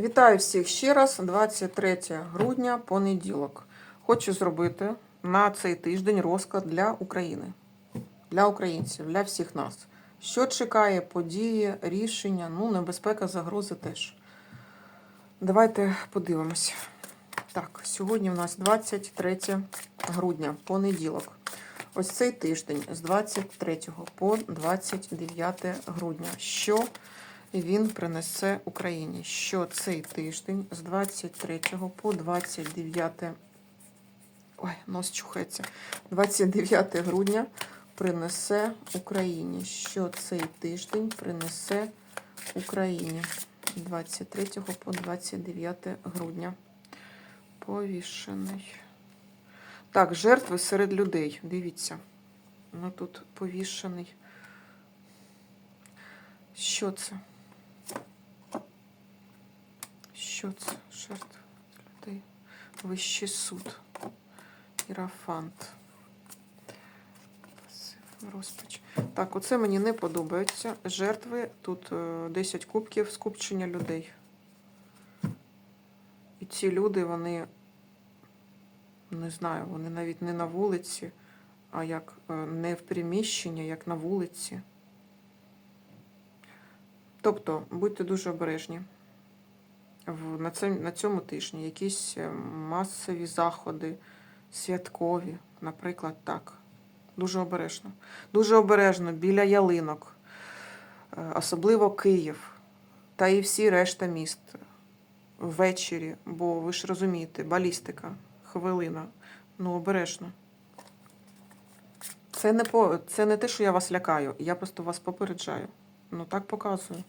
Вітаю всіх ще раз. 23 грудня, понеділок. Хочу зробити на цей тиждень розклад для України, для українців, для всіх нас. Що чекає події, рішення, ну, небезпека, загрози теж. Давайте подивимось. Так, сьогодні у нас 23 грудня, понеділок. Ось цей тиждень з 23 по 29 грудня. Що він принесе Україні? Що цей тиждень з 23 по 29 Ой, нос чухається. 29 грудня принесе Україні. Що цей тиждень принесе Україні? 23 по 29 грудня. Повішений. Так, жертви серед людей. Дивіться. Ну тут повішений. Що це? Що це? Жертви людей. Вищий суд. Ірафант. Розпач. Так, оце мені не подобається. Жертви. Тут е, 10 кубків скупчення людей. І ці люди, вони, не знаю, вони навіть не на вулиці, а як е, не в приміщенні, як на вулиці. Тобто, будьте дуже обережні. В, на, цьому, на цьому тижні якісь е, масові заходи, святкові, наприклад, так. Дуже обережно. Дуже обережно біля ялинок, е, особливо Київ та і всі решта міст ввечері, бо ви ж розумієте, балістика, хвилина. Ну, обережно. Це не, по, це не те, що я вас лякаю, я просто вас попереджаю. Ну, так показую.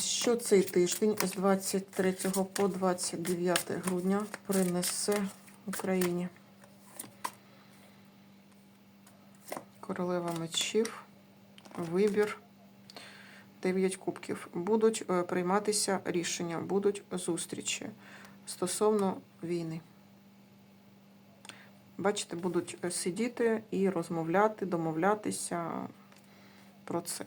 Що цей тиждень з 23 по 29 грудня принесе Україні? Королева мечів, вибір, 9 кубків. Будуть е, прийматися рішення, будуть зустрічі стосовно війни. Бачите, будуть е, сидіти і розмовляти, домовлятися про це.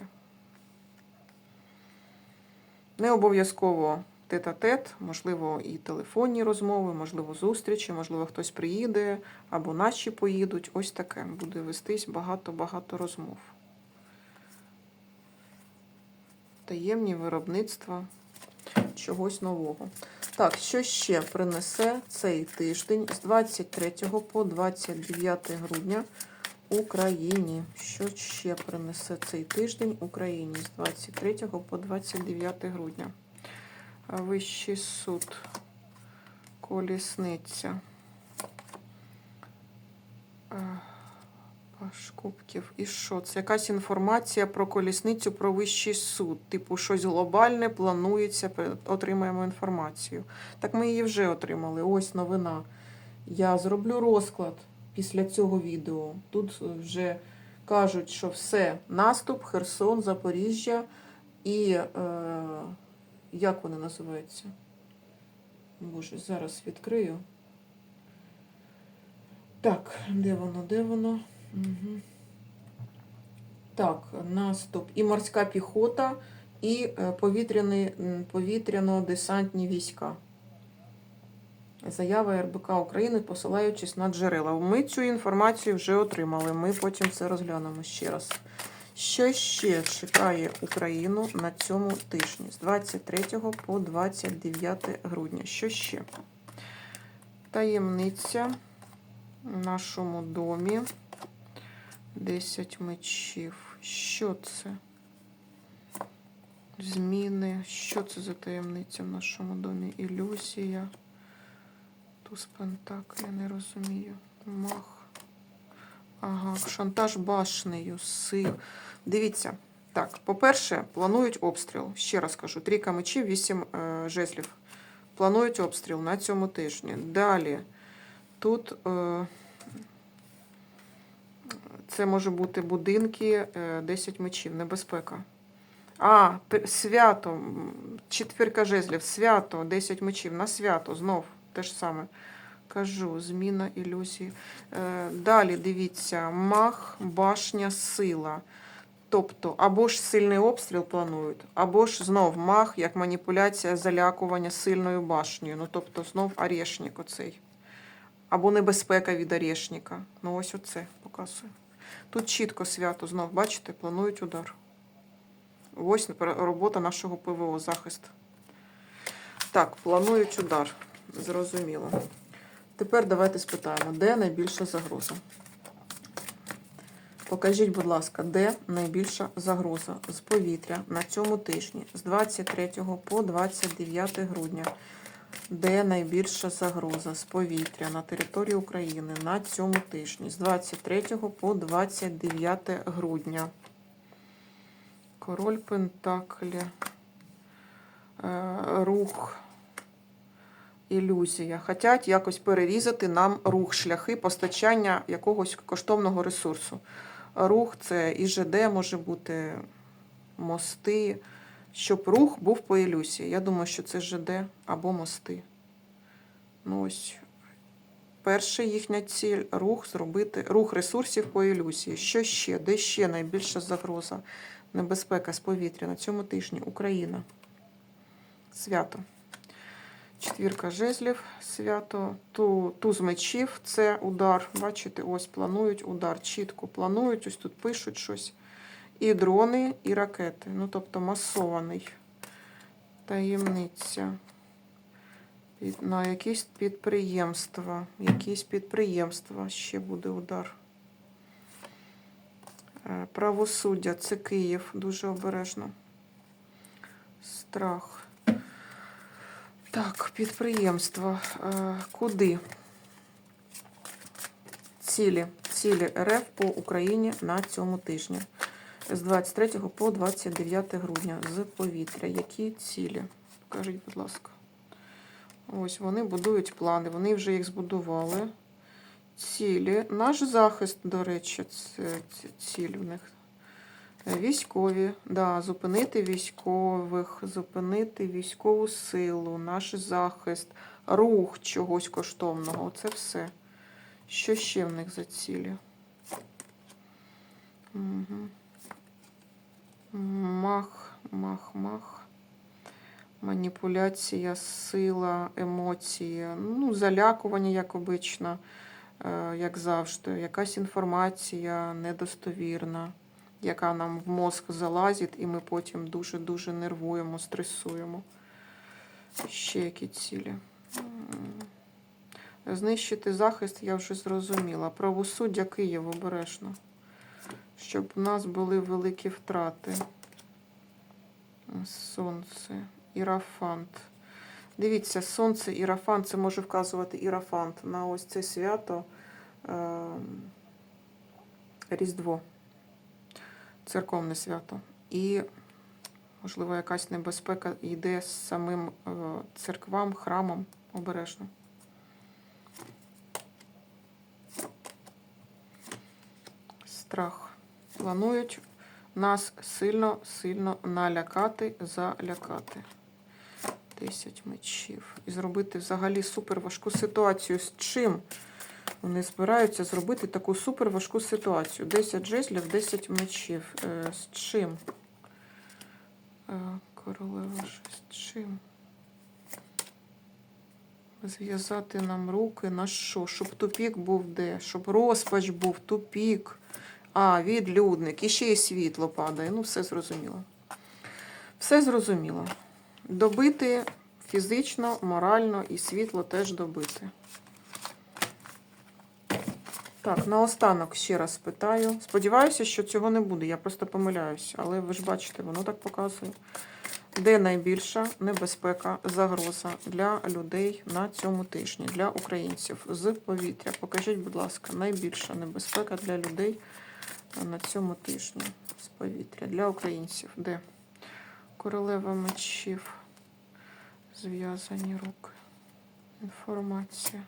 Не обов'язково тет-а-тет, можливо, і телефонні розмови, можливо, зустрічі, можливо, хтось приїде або наші поїдуть. Ось таке. Буде вестись багато-багато розмов. Таємні виробництва чогось нового. Так, що ще принесе цей тиждень з 23 по 29 грудня Україні? Що ще принесе цей тиждень Україні з 23 по 29 грудня? Вищий суд, колісниця. Паш кубків. І що? Це якась інформація про колісницю, про вищий суд. Типу, щось глобальне планується, отримаємо інформацію. Так ми її вже отримали. Ось новина. Я зроблю розклад після цього відео. Тут вже кажуть, що все, наступ, Херсон, Запоріжжя і е, як вони називаються? Боже, зараз відкрию. Так, де воно, де воно? Угу. Так, наступ. І морська піхота, і е, повітряно-десантні війська. Заява РБК України, посилаючись на джерела. Ми цю інформацію вже отримали. Ми потім це розглянемо ще раз. Що ще чекає Україну на цьому тижні з 23 по 29 грудня? Що ще? Таємниця в нашому домі. 10 мечів. Що це? Зміни. Що це за таємниця в нашому домі? Ілюзія. Туз Пентак, я не розумію. Мах. Ага, шантаж башнею, сил. Дивіться. Так, по-перше, планують обстріл. Ще раз кажу, трійка мечів, вісім е, жезлів. Планують обстріл на цьому тижні. Далі. Тут е, це може бути будинки, е, 10 мечів, небезпека. А, свято, четвірка жезлів, свято, 10 мечів, на свято, знов те ж саме. Кажу, зміна ілюзії. Е, Далі дивіться, мах, башня, сила. Тобто, або ж сильний обстріл планують, або ж знов мах, як маніпуляція залякування сильною башнею. Ну, тобто, знов орешник оцей. Або небезпека від орешника. Ну, ось оце показує. Тут чітко свято знов, бачите, планують удар. Ось робота нашого ПВО, захист. Так, планують удар. Зрозуміло. Тепер давайте спитаємо, де найбільша загроза? Покажіть, будь ласка, де найбільша загроза з повітря на цьому тижні з 23 по 29 грудня. Де найбільша загроза з повітря на території України на цьому тижні з 23 по 29 грудня. Король Пентаклі. Е, Рух. Ілюзія. Хотять якось перерізати нам рух, шляхи постачання якогось коштовного ресурсу. Рух це і ЖД може бути, мости. Щоб рух був по ілюзії. Я думаю, що це ЖД або мости. Ну ось. Перша їхня ціль рух зробити, рух ресурсів по ілюзії. Що ще? Де ще найбільша загроза? Небезпека з повітря на цьому тижні. Україна. Свято. Четвірка жезлів, свято, ту, туз мечів це удар. Бачите, ось планують удар. Чітко планують, ось тут пишуть щось. І дрони, і ракети. Ну, тобто масований. Таємниця. На якісь підприємства. Якісь підприємства ще буде удар. Е, Правосуддя це Київ. Дуже обережно. Страх. Так, підприємства. Е, Куди? Цілі. Цілі РФ по Україні на цьому тижні. З 23 по 29 грудня з повітря. Які цілі? Покажіть, будь ласка. Ось вони будують плани, вони вже їх збудували. Цілі. Наш захист, до речі, це ці- ціль в них. Військові, да, зупинити військових, зупинити військову силу, наш захист, рух чогось коштовного. Це все. Що ще в них за цілі? Угу. Мах, мах, мах. Маніпуляція, сила, емоції, ну, залякування, як обично, е, як завжди. Якась інформація недостовірна, яка нам в мозк залазить, і ми потім дуже-дуже нервуємо, стресуємо. Ще які цілі. Знищити захист, я вже зрозуміла. Правосуддя Київ обережно. Щоб в нас були великі втрати. Сонце. Ірафант. Дивіться, сонце, ірафант, це може вказувати ірафант на ось це свято е, Різдво. Церковне свято. І, можливо, якась небезпека йде з самим е, церквам, храмом обережно. Страх. Планують нас сильно-сильно налякати, залякати. 10 мечів. І зробити взагалі супер важку ситуацію. З чим вони збираються зробити таку супер важку ситуацію? 10 жезлів, 10 мечів. Е, з чим? Е, королева. З чим? Зв'язати нам руки на що? Щоб тупік був де? Щоб розпач був, тупік. А, відлюдник. І ще й світло падає. Ну, все зрозуміло. Все зрозуміло. Добити фізично, морально і світло теж добити. Так, наостанок ще раз питаю. Сподіваюся, що цього не буде. Я просто помиляюся. Але ви ж бачите, воно так показує. Де найбільша небезпека, загроза для людей на цьому тижні, для українців з повітря? Покажіть, будь ласка, найбільша небезпека для людей на цьому тижні з повітря для українців. Де? Королева мечів. Зв'язані руки. Інформація.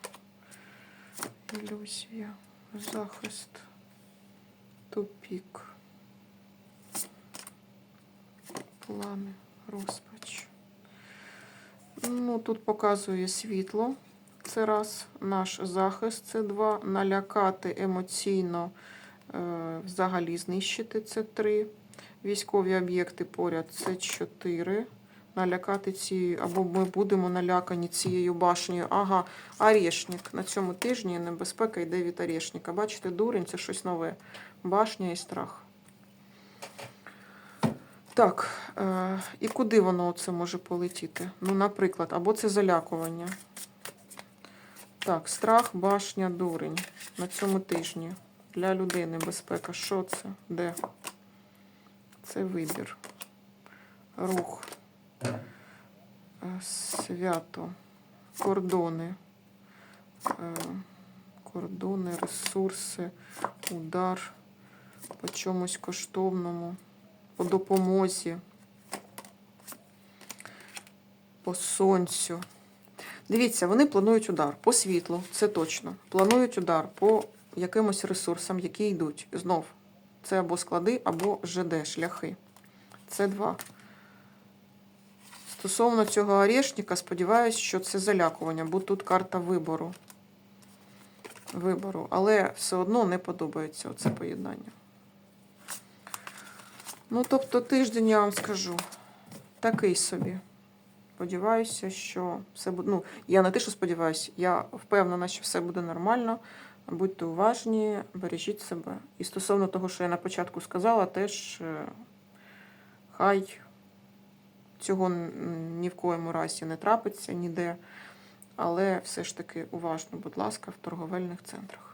Ілюзія. Захист. Тупік. Плани. Розпач. Ну, тут показує світло. Це раз. Наш захист це два. Налякати емоційно, е, взагалі знищити це три. військові об'єкти поряд. Це 4. Налякати цією, або ми будемо налякані цією башнею. Ага, Орешник. На цьому тижні небезпека йде від Орешника. Бачите, дурень це щось нове. Башня і страх. Так, е, і куди воно це може полетіти? Ну, наприклад, або це залякування. Так, страх, башня, дурень. На цьому тижні. Для людей небезпека. Що це? Де? Це вибір. Рух. Е, Свято. Кордони. Е, Кордони, ресурси, удар по чомусь коштовному, по допомозі, по сонцю. Дивіться, вони планують удар по світлу, це точно. Планують удар по якимось ресурсам, які йдуть. Знов, це або склади, або ЖД, шляхи. Це два. Стосовно цього орешника, сподіваюся, що це залякування, бо тут карта вибору. Вибору. Але все одно не подобається оце поєднання. Ну, тобто, тиждень, я вам скажу, такий собі. Сподіваюся, що все буде. Ну, я не те, що сподіваюся, я впевнена, що все буде нормально. Будьте уважні, бережіть себе. І стосовно того, що я на початку сказала, теж е, хай цього ні в коєму разі не трапиться ніде. Але все ж таки уважно, будь ласка, в торговельних центрах.